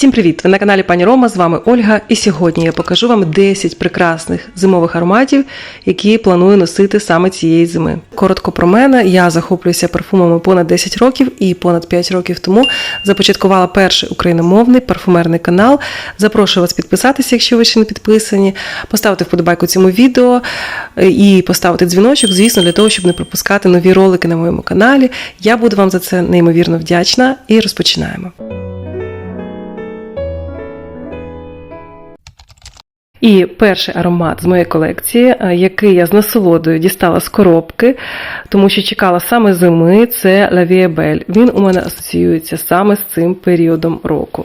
Всім привіт! Ви на каналі Пані Рома. З вами Ольга. І сьогодні я покажу вам 10 прекрасних зимових ароматів, які планую носити саме цієї зими. Коротко про мене. Я захоплююся парфумами понад 10 років і понад 5 років тому започаткувала перший україномовний парфумерний канал. Запрошую вас підписатися, якщо ви ще не підписані, поставити вподобайку цьому відео е, і поставити дзвіночок, звісно, для того, щоб не пропускати нові ролики на моєму каналі. Я буду вам за це неймовірно вдячна і розпочинаємо. І перший аромат з моєї колекції, е, який я з насолодою дістала з коробки, тому що чекала саме зими, це La Vie Belle. Він у мене асоціюється саме з цим періодом року.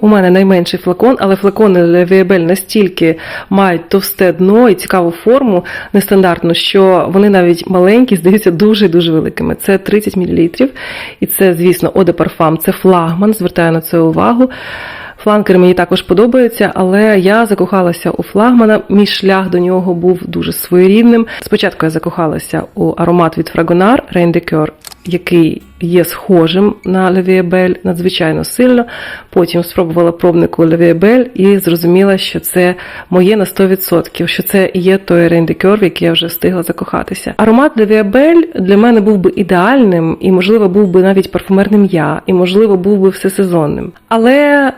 У мене найменший флакон, але флакони Belle настільки мають товсте дно і цікаву форму нестандартну, що вони навіть маленькі, здаються дуже дуже великими. Це 30 мл. І це, звісно, de Parfum, це флагман, звертаю на це увагу. Фланкери мені також подобаються, але я закохалася у флагмана. Мій шлях до нього був дуже своєрідним. Спочатку я закохалася у аромат від Rain de який є схожим на Belle надзвичайно сильно. Потім спробувала пробнику Belle і зрозуміла, що це моє на 100%, що це є той Coeur, в який я вже встигла закохатися. Аромат Belle для мене був би ідеальним, і, можливо, був би навіть парфумерним я, і, можливо, був би всесезонним. Але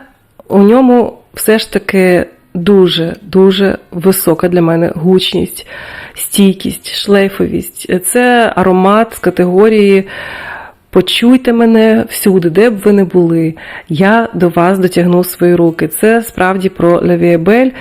у ньому все ж таки дуже дуже висока для мене гучність, стійкість, шлейфовість. Це аромат з категорії. Почуйте мене всюди, де б ви не були. Я до вас дотягну свої руки. Це справді про Belle,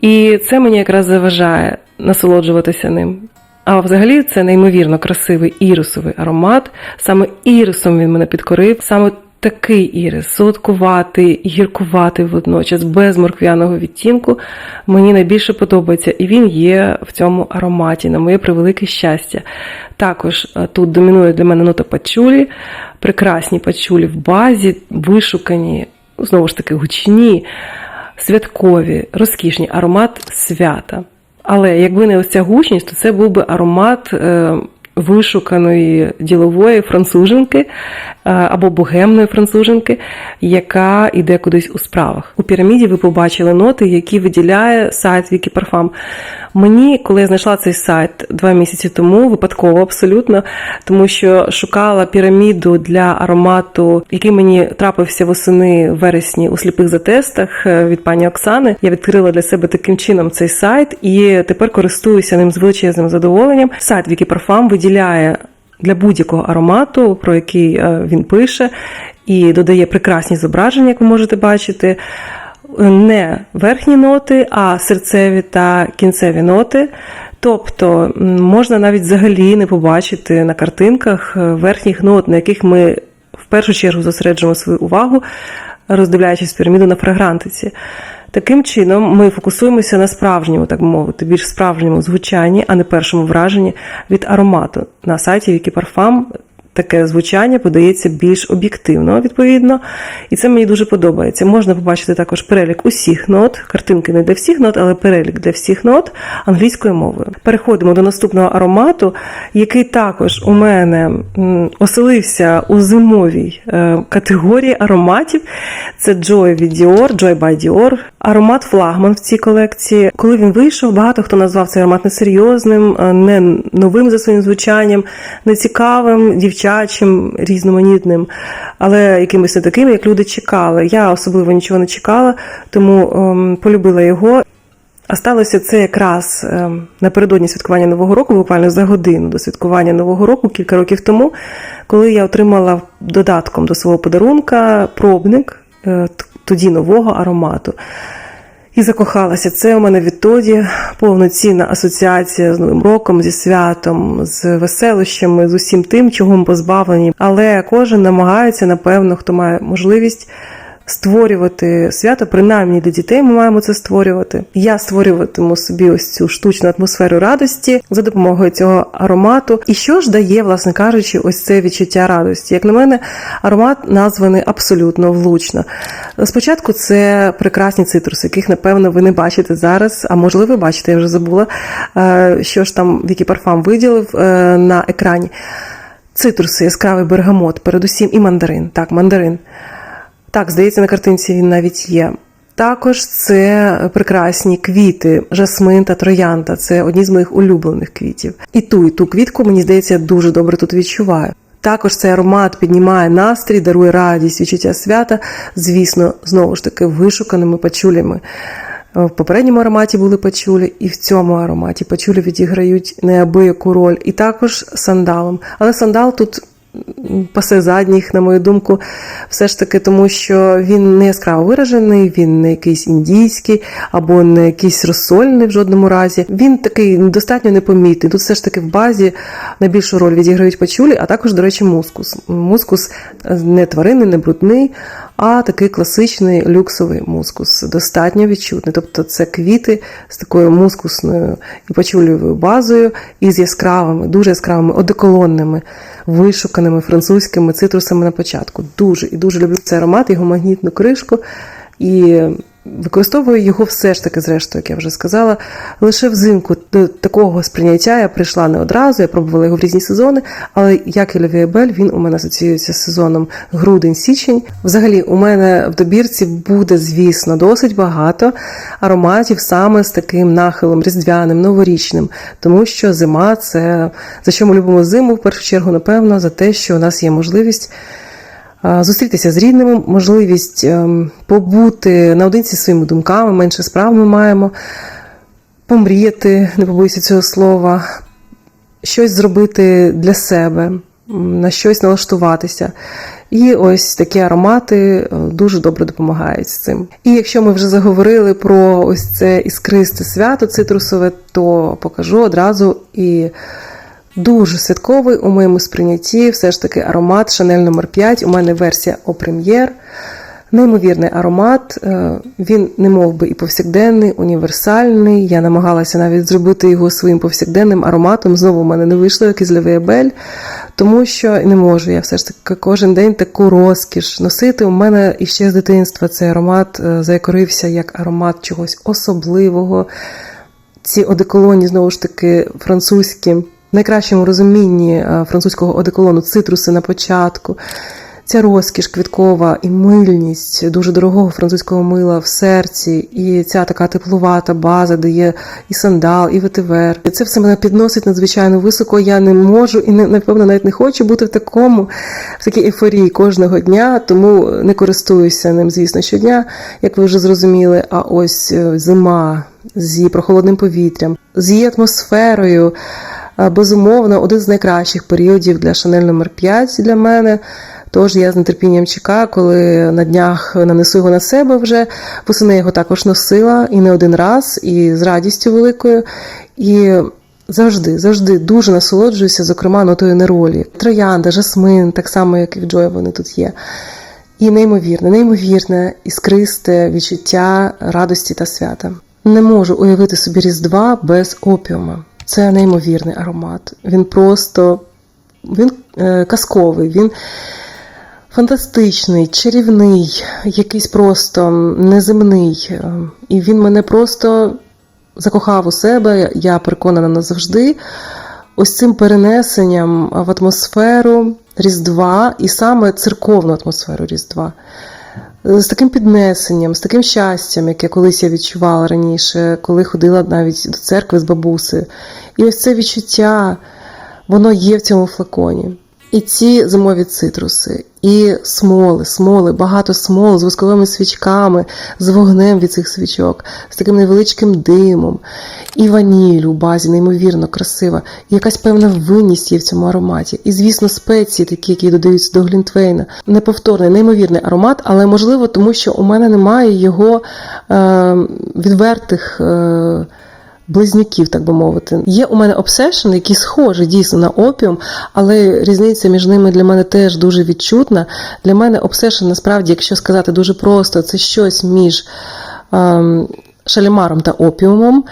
і це мені якраз заважає насолоджуватися ним. А взагалі це неймовірно красивий ірисовий аромат. Саме ірисом він мене підкорив. Саме такий ірис, солодкуватий, гіркуватий водночас, без морквяного відтінку, мені найбільше подобається, і він є в цьому ароматі, на моє превелике щастя. Також е, тут домінує для мене нота пачулі, прекрасні пачулі в базі, вишукані, знову ж таки, гучні, святкові, розкішні аромат свята. Але якби не ось ця гучність, то це був би аромат. Вишуканої ділової француженки е, або богемної француженки, яка йде кудись у справах. У піраміді ви побачили ноти, які виділяє сайт Вікіпарфам. Мені, коли я знайшла цей сайт два місяці тому, випадково абсолютно, тому що шукала піраміду для аромату, який мені трапився восени вересні у сліпих затестах е, від пані Оксани. Я відкрила для себе таким чином цей сайт і тепер користуюся ним з величезним задоволенням. Сайт Вікіпарфам виділяє. Для будь-якого аромату, про який е, він пише, і додає прекрасні зображення, як ви можете бачити не верхні ноти, а серцеві та кінцеві ноти. Тобто можна навіть взагалі не побачити на картинках е, верхніх нот, на яких ми в першу чергу зосереджуємо свою увагу, роздивляючись піраміду на фрагрантиці. Таким чином, ми фокусуємося на справжньому, так мовити, більш справжньому звучанні, а не першому враженні від аромату. На сайті Вікіпарфам таке звучання подається більш об'єктивно, відповідно, і це мені дуже подобається. Можна побачити також перелік усіх нот, картинки не для всіх нот, але перелік для всіх нот англійською мовою. Переходимо до наступного аромату, який також у мене оселився у зимовій е, категорії ароматів. Це Joy від Dior, Joy by Dior. Аромат флагман в цій колекції. Коли він вийшов, багато хто назвав цей аромат несерйозним, е, не новим за своїм звучанням, нецікавим, дівчачим, різноманітним, але якимось не таким, як люди чекали. Я особливо нічого не чекала, тому ем, полюбила його. А сталося це якраз ем, напередодні святкування Нового року, буквально за годину до святкування Нового року, кілька років тому, коли я отримала додатком до свого подарунка пробник е, тоді нового аромату. І закохалася. Це у мене відтоді повноцінна асоціація з Новим роком, зі святом, з веселощами, з усім тим, чого ми позбавлені. Але кожен намагається, напевно, хто має можливість створювати свято, принаймні для дітей ми маємо це створювати. Я створюватиму собі ось цю штучну атмосферу радості за допомогою цього аромату. І що ж дає, власне кажучи, ось це відчуття радості? Як на мене, аромат названий абсолютно влучно. Спочатку це прекрасні цитруси, яких, напевно, ви не бачите зараз, а можливо, ви бачите, я вже забула, е, що ж там Вікі Парфам виділив е, на екрані. Цитруси, яскравий бергамот, передусім і мандарин. Так, мандарин. Так, здається, на картинці він навіть є. Також це прекрасні квіти, жасмин та троянда. Це одні з моїх улюблених квітів. І ту, і ту квітку, мені здається, я дуже добре тут відчуваю. Також цей аромат піднімає настрій, дарує радість, відчуття свята, звісно, знову ж таки, вишуканими пачулями. В попередньому ароматі були пачулі, і в цьому ароматі пачулі відіграють неабияку роль, і також сандалом. Але сандал тут пасе задніх, на мою думку, все ж таки, тому що він не яскраво виражений, він не якийсь індійський або не якийсь розсольний в жодному разі. Він такий достатньо непомітний. Тут все ж таки в базі найбільшу роль відіграють пачулі, а також, до речі, мускус. Мускус не тваринний, не брудний, а такий класичний люксовий мускус, достатньо відчутний. Тобто це квіти з такою мускусною і пачулєвою базою, і з яскравими, дуже яскравими, одеколонними, вишуканими французькими цитрусами на початку. Дуже і дуже люблю цей аромат, його магнітну кришку. І використовую його все ж таки, зрештою, як я вже сказала. Лише взимку до такого сприйняття я прийшла не одразу, я пробувала його в різні сезони, але як і Левіабель, він у мене асоціюється з сезоном грудень-січень. Взагалі, у мене в добірці буде, звісно, досить багато ароматів саме з таким нахилом різдвяним, новорічним, тому що зима це за що ми любимо зиму, в першу чергу, напевно, за те, що у нас є можливість. Зустрітися з рідними, можливість ем, побути наодинці своїми думками, менше справ ми маємо, помріяти, не побоюся цього слова, щось зробити для себе, на щось налаштуватися. І ось такі аромати е, дуже добре допомагають з цим. І якщо ми вже заговорили про ось це іскристе свято цитрусове, то покажу одразу і дуже святковий у моєму сприйнятті все ж таки аромат Шанель номер 5 У мене версія О прем'єр. Неймовірний аромат, е, він не мов би і повсякденний, універсальний. Я намагалася навіть зробити його своїм повсякденним ароматом. Знову в мене не вийшло, як із Левіабель, тому що не можу я все ж таки кожен день таку розкіш носити. У мене іще з дитинства цей аромат е, заякорився як аромат чогось особливого. Ці одеколоні, знову ж таки, французькі, найкращому розумінні е, французького одеколону цитруси на початку. Ця розкіш квіткова і мильність дуже дорогого французького мила в серці, і ця така теплувата база, де є і сандал, і ветивер. Це все мене підносить надзвичайно високо. Я не можу і не напевно навіть не хочу бути в такому, в такій ейфорії кожного дня, тому не користуюся ним, звісно, щодня, як ви вже зрозуміли. А ось е, зима з її прохолодним повітрям, з її атмосферою. Е, Безумовно, один з найкращих періодів для Шанель номер 5 для мене. Тож я з нетерпінням чекаю, коли на днях нанесу його на себе вже. Восени його також носила і не один раз, і з радістю великою. І завжди, завжди дуже насолоджуюся, зокрема, нотою неролі. Троянда, жасмин, так само, як і в Джоя, вони тут є. І неймовірне, неймовірне, іскристе відчуття радості та свята. Не можу уявити собі Різдва без опіума. Це неймовірний аромат. Він просто він е, казковий, він фантастичний, чарівний, якийсь просто неземний. Е, І він мене просто закохав у себе, я переконана назавжди. Ось цим перенесенням в атмосферу Різдва і саме церковну атмосферу Різдва. З таким піднесенням, з таким щастям, яке колись я відчувала раніше, коли ходила навіть до церкви з бабуси. І ось це відчуття, воно є в цьому флаконі. І ці зимові цитруси, і смоли, смоли, багато смол з восковими свічками, з вогнем від цих свічок, з таким невеличким димом, і ваніль у базі, неймовірно красива, і якась певна винність є в цьому ароматі. І, звісно, спеції, такі, які додаються до Глінтвейна. Неповторний, неймовірний аромат, але можливо, тому що у мене немає його е, відвертих. Е, близнюків, так би мовити. Є у мене обсешн, які схожі дійсно на опіум, але різниця між ними для мене теж дуже відчутна. Для мене обсешн, насправді, якщо сказати дуже просто, це щось між ем, шалімаром та опіумом.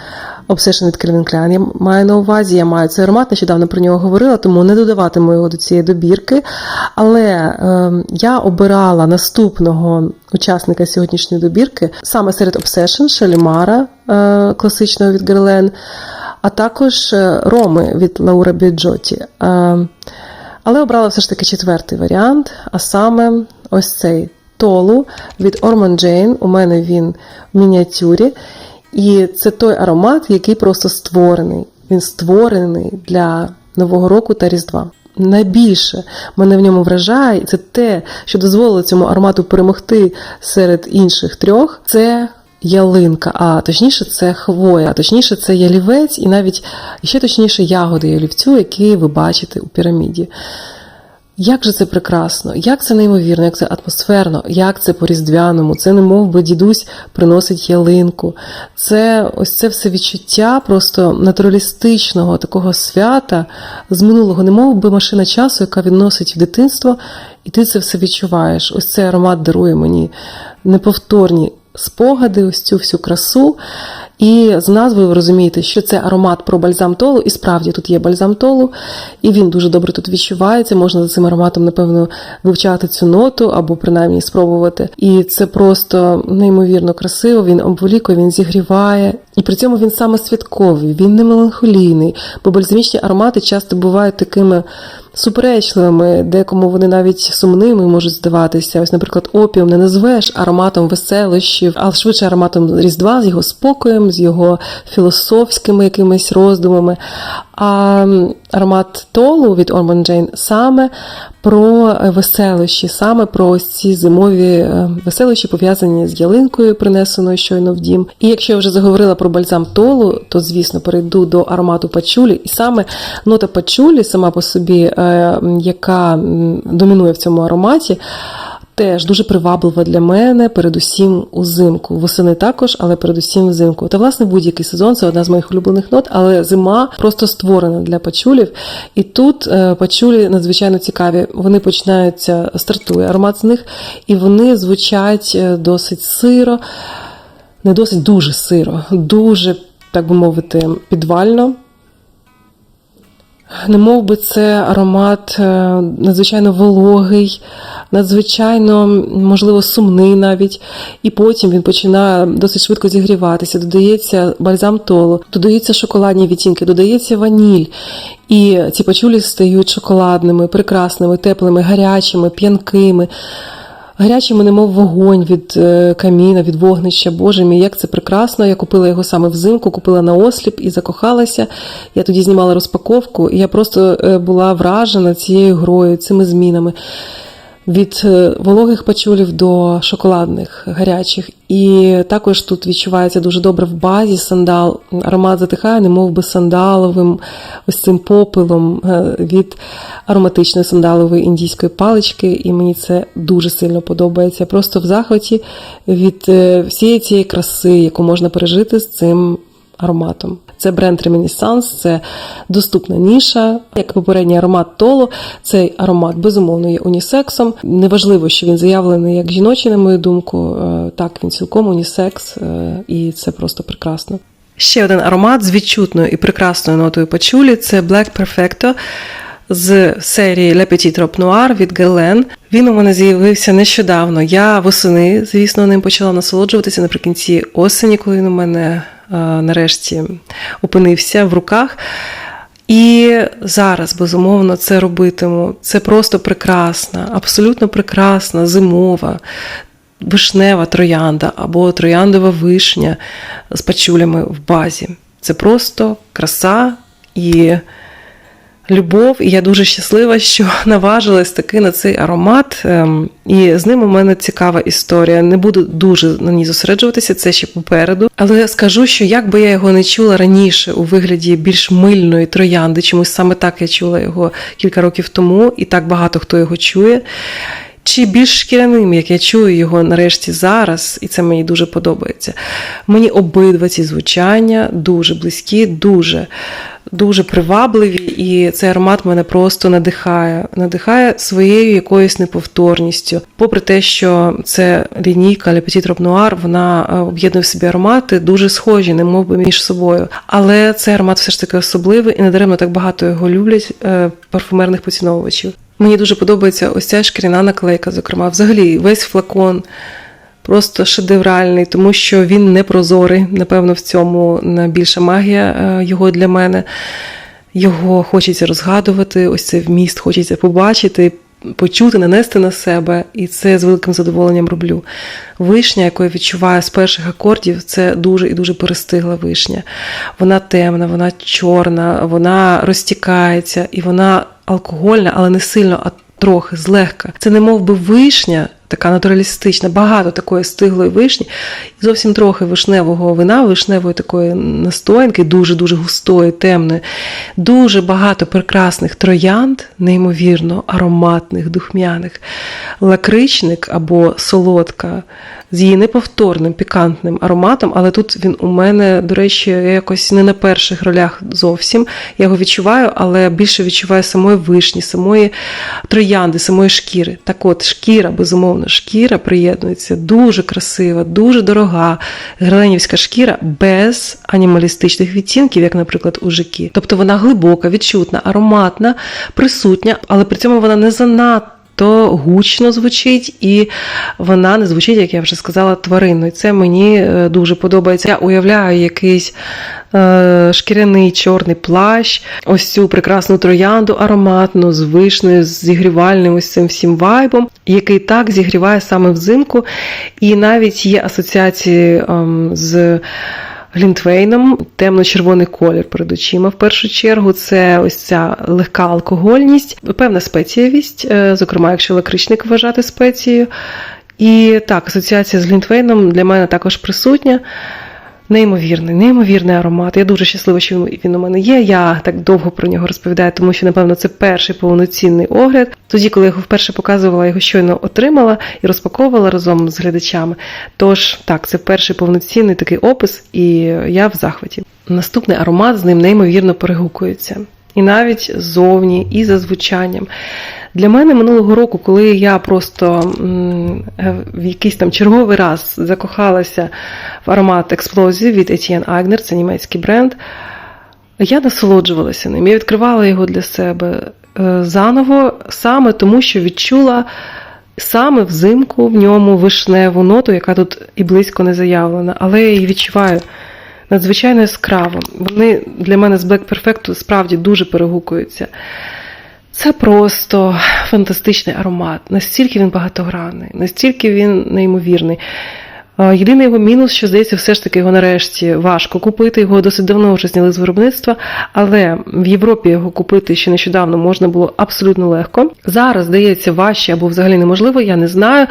Obsession від Calvin Klein я маю на увазі, я маю цей аромат, нещодавно про нього говорила, тому не додаватиму його до цієї добірки. Але е, я обирала наступного учасника сьогоднішньої добірки саме серед Obsession, Шалімара е, класичного від Герлен, а також е, Роми від Лаура Біджоті. Е, але обрала все ж таки четвертий варіант, а саме ось цей Толу від Ormond Jane. У мене він в мініатюрі. І це той аромат, який просто створений. Він створений для Нового року та Різдва. Найбільше мене в ньому вражає, і це те, що дозволило цьому аромату перемогти серед інших трьох. Це ялинка, а точніше, це хвоя, а точніше, це ялівець, і навіть ще точніше ягоди ялівцю, які ви бачите у піраміді. Як же це прекрасно, як це неймовірно, як це атмосферно, як це по-різдвяному, це не мов би дідусь приносить ялинку. Це ось це все відчуття просто натуралістичного такого свята з минулого, не мов би машина часу, яка відносить в дитинство, і ти це все відчуваєш. Ось цей аромат дарує мені неповторні спогади, ось цю всю красу. І з назвою ви розумієте, що це аромат про бальзам толу, і справді тут є бальзам толу, і він дуже добре тут відчувається. Можна за цим ароматом, напевно, вивчати цю ноту або принаймні спробувати. І це просто неймовірно красиво. Він обволікує, він зігріває. І при цьому він саме святковий, він не меланхолійний, бо бальзамічні аромати часто бувають такими суперечливими, декому вони навіть сумними можуть здаватися. Ось, наприклад, опіум не назвеш ароматом веселощів, а швидше ароматом Різдва з його спокоєм, з його філософськими якимись роздумами. А аромат Толу від Ormond Jane саме про веселощі, саме про ось ці зимові е, веселощі, пов'язані з ялинкою, принесеною щойно в дім. І якщо я вже заговорила про бальзам Толу, то звісно перейду до аромату пачулі. І саме нота пачулі, сама по собі, е, яка домінує в цьому ароматі теж дуже приваблива для мене, передусім узимку. Восени також, але передусім взимку. Та власне будь-який сезон це одна з моїх улюблених нот, але зима просто створена для пачулів. І тут е, пачулі надзвичайно цікаві. Вони починаються, стартує аромат з них, і вони звучать е, досить сиро, не досить дуже сиро, дуже, так би мовити, підвально. Не би це аромат е, надзвичайно вологий, надзвичайно, можливо, сумний навіть. І потім він починає досить швидко зігріватися. Додається бальзам толу, додаються шоколадні відтінки, додається ваніль. І ці пачулі стають шоколадними, прекрасними, теплими, гарячими, п'янкими. Гарячими, немов вогонь від е, каміна, від вогнища. Боже мій, як це прекрасно. Я купила його саме взимку, купила на осліп і закохалася. Я тоді знімала розпаковку, і я просто е, була вражена цією грою, цими змінами від е, вологих пачулів до шоколадних гарячих. І також тут відчувається дуже добре в базі сандал. Аромат затихає, не би сандаловим, ось цим попелом е, від ароматичної сандалової індійської палички. І мені це дуже сильно подобається. Просто в захваті від е, всієї цієї краси, яку можна пережити з цим ароматом. Це бренд Reminiscence, це доступна ніша. Як попередній аромат Толо, цей аромат безумовно є унісексом. Неважливо, що він заявлений як жіночий, на мою думку. Е, Так, він цілком унісекс, е, і це просто прекрасно. Ще один аромат з відчутною і прекрасною нотою пачулі це Black Perfecto з серії Le Petit Trop Noir від Guerlain. Він у мене з'явився нещодавно. Я восени, звісно, ним почала насолоджуватися наприкінці осені, коли він у мене нарешті опинився в руках. І зараз, безумовно, це робитиму. Це просто прекрасна, абсолютно прекрасна, зимова, вишнева троянда або трояндова вишня з пачулями в базі. Це просто краса і любов, і я дуже щаслива, що наважилась таки на цей аромат. Ем, і з ним у мене цікава історія. Не буду дуже на ній зосереджуватися, це ще попереду. Але скажу, що як би я його не чула раніше у вигляді більш мильної троянди, чомусь саме так я чула його кілька років тому, і так багато хто його чує. Чи більш шкіряним, як я чую його нарешті зараз, і це мені дуже подобається. Мені обидва ці звучання дуже близькі, дуже дуже привабливі, і цей аромат мене просто надихає, надихає своєю якоюсь неповторністю. Попри те, що це лінійка Robe Noir, вона е, об'єднує в собі аромати дуже схожі, не би між собою. Але цей аромат все ж таки особливий і недаремно так багато його люблять е, парфумерних поціновувачів. Мені дуже подобається ось ця шкіряна наклейка, зокрема, взагалі весь флакон просто шедевральний, тому що він не прозорий. Напевно, в цьому найбільша магія е, його для мене. Його хочеться розгадувати, ось цей вміст хочеться побачити, почути, нанести на себе, і це з великим задоволенням роблю. Вишня, яку я відчуваю з перших акордів, це дуже і дуже перестигла вишня. Вона темна, вона чорна, вона розтікається і вона алкогольна, але не сильно, а трохи злегка. Це не мов би вишня, така натуралістична, багато такої стиглої вишні, і зовсім трохи вишневого вина, вишневої такої настоянки, дуже-дуже густої, темної. Дуже багато прекрасних троянд, неймовірно ароматних, духмяних, лакричник або солодка з її неповторним пікантним ароматом, але тут він у мене, до речі, якось не на перших ролях зовсім. Я його відчуваю, але більше відчуваю самої вишні, самої троянди, самої шкіри. Так от, шкіра, безумовно, шкіра приєднується дуже красива, дуже дорога. Греленівська шкіра без анімалістичних відтінків, як, наприклад, у жикі. Тобто вона глибока, відчутна, ароматна, присутня, але при цьому вона не занадто. То гучно звучить, і вона не звучить, як я вже сказала, тваринно. І це мені е, дуже подобається. Я уявляю якийсь е, шкіряний чорний плащ, ось цю прекрасну троянду ароматну, з вишнею, з зігрівальним ось цим всім вайбом, який так зігріває саме взимку. І навіть є асоціації е, з. Глінтвейном темно-червоний колір перед очима. В першу чергу це ось ця легка алкогольність, певна спецієвість, е, зокрема, якщо лакричник вважати спецією. І так, асоціація з Глінтвейном для мене також присутня. Неймовірний, неймовірний аромат. Я дуже щаслива, що він у мене є. Я так довго про нього розповідаю, тому що, напевно, це перший повноцінний огляд. Тоді, коли я його вперше показувала, його щойно отримала і розпаковувала разом з глядачами. Тож, так, це перший повноцінний такий опис, і я в захваті. Наступний аромат з ним неймовірно перегукується. І навіть ззовні, і за звучанням. Для мене минулого року, коли я просто в якийсь там черговий раз закохалася в аромат експлозії від Etienne Agner, це німецький бренд, я насолоджувалася ним. Я відкривала його для себе е, заново, саме тому, що відчула саме взимку в ньому вишневу ноту, яка тут і близько не заявлена, але я її відчуваю. Надзвичайно яскраво. Вони для мене з Black Perfect справді дуже перегукуються. Це просто фантастичний аромат. Настільки він багатогранний, настільки він неймовірний. Єдиний його мінус, що здається, все ж таки його нарешті важко купити. Його досить давно вже зняли з виробництва, але в Європі його купити ще нещодавно можна було абсолютно легко. Зараз здається важче або взагалі неможливо, я не знаю.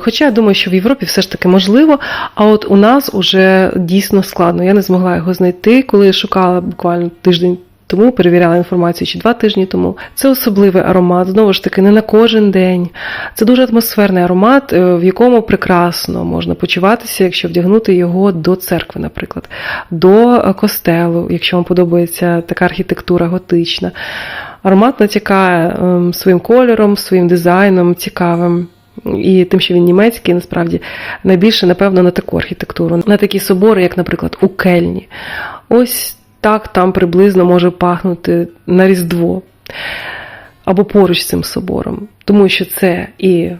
Хоча я думаю, що в Європі все ж таки можливо, а от у нас уже дійсно складно. Я не змогла його знайти, коли шукала буквально тиждень тому перевіряла інформацію чи два тижні тому. Це особливий аромат, знову ж таки, не на кожен день. Це дуже атмосферний аромат, е, в якому прекрасно можна почуватися, якщо вдягнути його до церкви, наприклад, до е, костелу, якщо вам подобається така архітектура готична. Аромат натякає ем, своїм кольором, своїм дизайном цікавим. І тим, що він німецький, насправді найбільше, напевно, на таку архітектуру, на такі собори, як, наприклад, у Кельні. Ось так там приблизно може пахнути на Різдво або поруч з цим собором. Тому що це і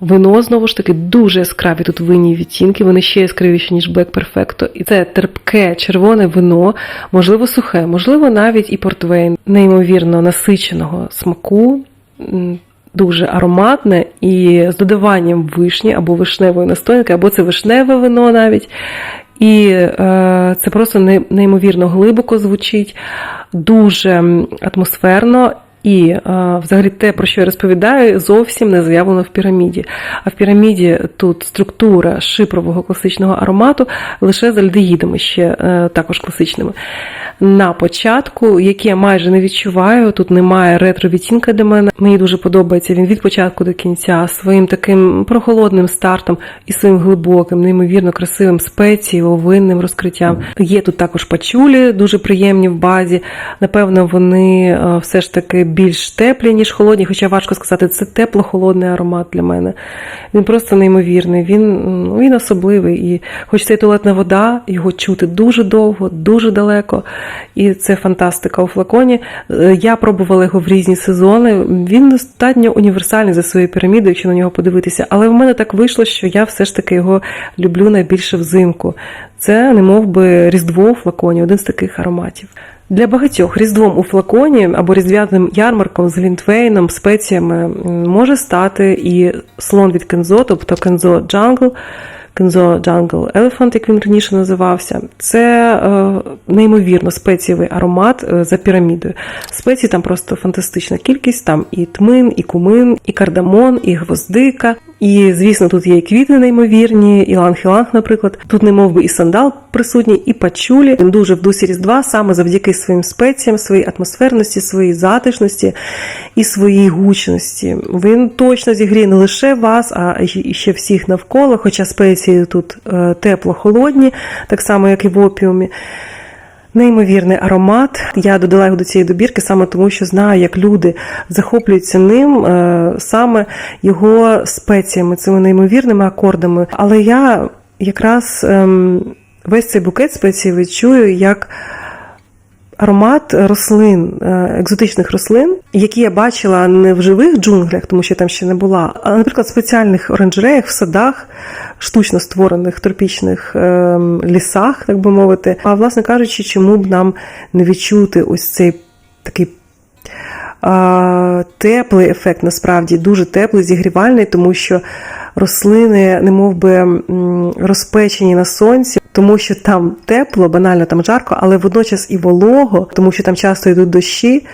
вино, знову ж таки, дуже яскраві тут винні відтінки, вони ще яскравіші, ніж Black Perfecto. І це терпке червоне вино, можливо, сухе, можливо, навіть і портвейн, неймовірно насиченого смаку. Дуже ароматне і з додаванням вишні або вишневої настоянки, або це вишневе вино навіть. І е, це просто неймовірно глибоко звучить, дуже атмосферно. І е, взагалі те, про що я розповідаю, зовсім не заявлено в піраміді. А в піраміді тут структура шипрового класичного аромату лише з альдеїдами, ще е, також класичними. На початку, які я майже не відчуваю, тут немає ретро-відтінка для мене. Мені дуже подобається він від початку до кінця своїм таким прохолодним стартом і своїм глибоким, неймовірно красивим спецієво-винним розкриттям. Є тут також пачулі, дуже приємні в базі. Напевно, вони е, все ж таки більш теплі, ніж холодні, хоча важко сказати, це тепло-холодний аромат для мене. Він просто неймовірний, він ну, він особливий. І хоч це туалетна вода, його чути дуже довго, дуже далеко. І це фантастика у флаконі. Е, я пробувала його в різні сезони. Він достатньо універсальний за своєю пірамідою, якщо на нього подивитися. Але в мене так вийшло, що я все ж таки його люблю найбільше взимку. Це, не мов би, Різдво у флаконі, один з таких ароматів. Для багатьох різдвом у флаконі або різдвяним ярмарком з глінтвейном, спеціями може стати і слон від Кензо, тобто Кензо Джангл, Кензо Джангл Elephant, як він раніше називався. Це е, неймовірно спецієвий аромат е, за пірамідою. Спецій там просто фантастична кількість, там і тмин, і кумин, і кардамон, і гвоздика. І, звісно, тут є і квіти неймовірні, і ланг-іланг, наприклад. Тут не мов би і сандал присутній, і пачулі. Він дуже в дусі Різдва саме завдяки своїм спеціям, своїй атмосферності, своїй затишності і своїй гучності. Він точно зігріє не лише вас, а і ще всіх навколо, хоча спеції тут е, тепло-холодні, так само, як і в опіумі. Неймовірний аромат. Я додала його до цієї добірки саме тому, що знаю, як люди захоплюються ним, е, саме його спеціями, цими неймовірними акордами. Але я якраз ем, весь цей букет спецій відчую як. Аромат рослин, е, екзотичних рослин, які я бачила не в живих джунглях, тому що я там ще не була, а, наприклад, в спеціальних оранжереях, в садах, штучно створених тропічних ем, лісах, так би мовити. А власне кажучи, чому б нам не відчути ось цей такий теплий ефект, насправді дуже теплий, зігрівальний, тому що рослини, не би розпечені на сонці, тому що там тепло, банально там жарко, але водночас і волого, тому що там часто йдуть дощі,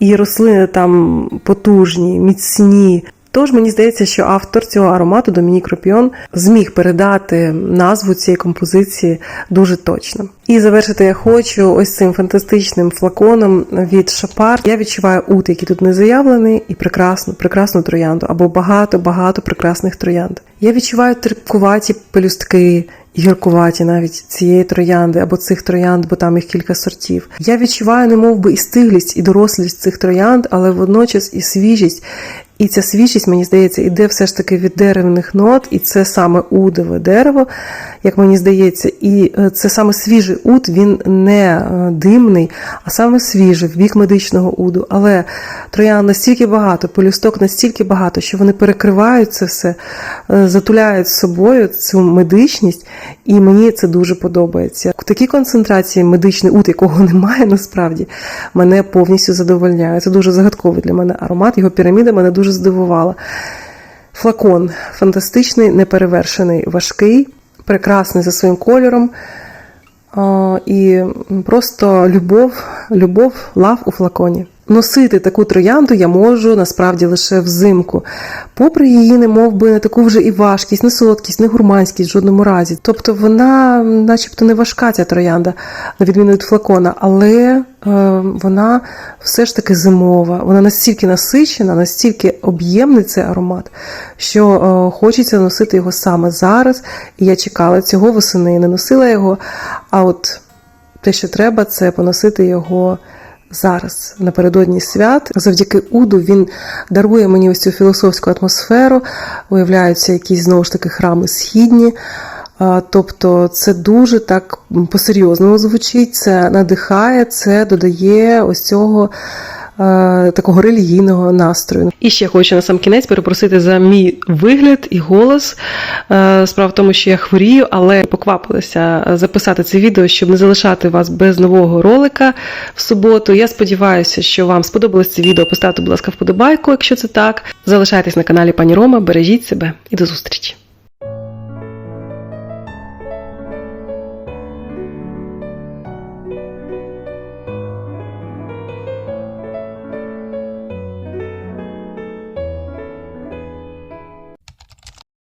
і рослини там потужні, міцні. Тож мені здається, що автор цього аромату Домінік Ропіон зміг передати назву цієї композиції дуже точно. І завершити я хочу ось цим фантастичним флаконом від Шапар. Я відчуваю ут, який тут не заявлений, і прекрасну, прекрасну троянду, або багато-багато прекрасних троянд. Я відчуваю терпкуваті пелюстки, гіркуваті навіть цієї троянди або цих троянд, бо там їх кілька сортів. Я відчуваю, немов би і стиглість, і дорослість цих троянд, але водночас і свіжість. І ця свіжість, мені здається, іде все ж таки від деревних нот, і це саме удове дерево, як мені здається, і е, це саме свіжий уд, він не е, димний, а саме свіжий, в бік медичного уду. Але троян настільки багато, полюсток настільки багато, що вони перекривають це все, е, затуляють собою цю медичність, і мені це дуже подобається. В такій концентрації медичний уд, якого немає насправді, мене повністю задовольняє. Це дуже загадковий для мене аромат. Його піраміда мене дуже здивувала. Флакон фантастичний, неперевершений, важкий, прекрасний за своїм кольором. І просто любов, любов, лав у флаконі. Носити таку троянду я можу насправді лише взимку, попри її, не мов би, не таку вже і важкість, не солодкість, не гурманськість в жодному разі. Тобто вона, начебто, не важка ця троянда, на відміну від флакона, але е, вона все ж таки зимова. Вона настільки насичена, настільки об'ємний цей аромат, що е, хочеться носити його саме зараз. І я чекала цього восени, не носила його. А от те, що треба, це поносити його. Зараз, напередодні свят, завдяки Уду, він дарує мені ось цю філософську атмосферу, виявляються якісь знову ж таки храми східні. Тобто це дуже так по-серйозному звучить, це надихає, це додає ось цього е, такого релігійного настрою. І ще хочу на сам кінець перепросити за мій вигляд і голос. Е, Справа в тому, що я хворію, але поквапилася записати це відео, щоб не залишати вас без нового ролика в суботу. Я сподіваюся, що вам сподобалось це відео. Поставте, будь ласка, вподобайку, якщо це так. Залишайтесь на каналі Пані Рома, бережіть себе і до зустрічі!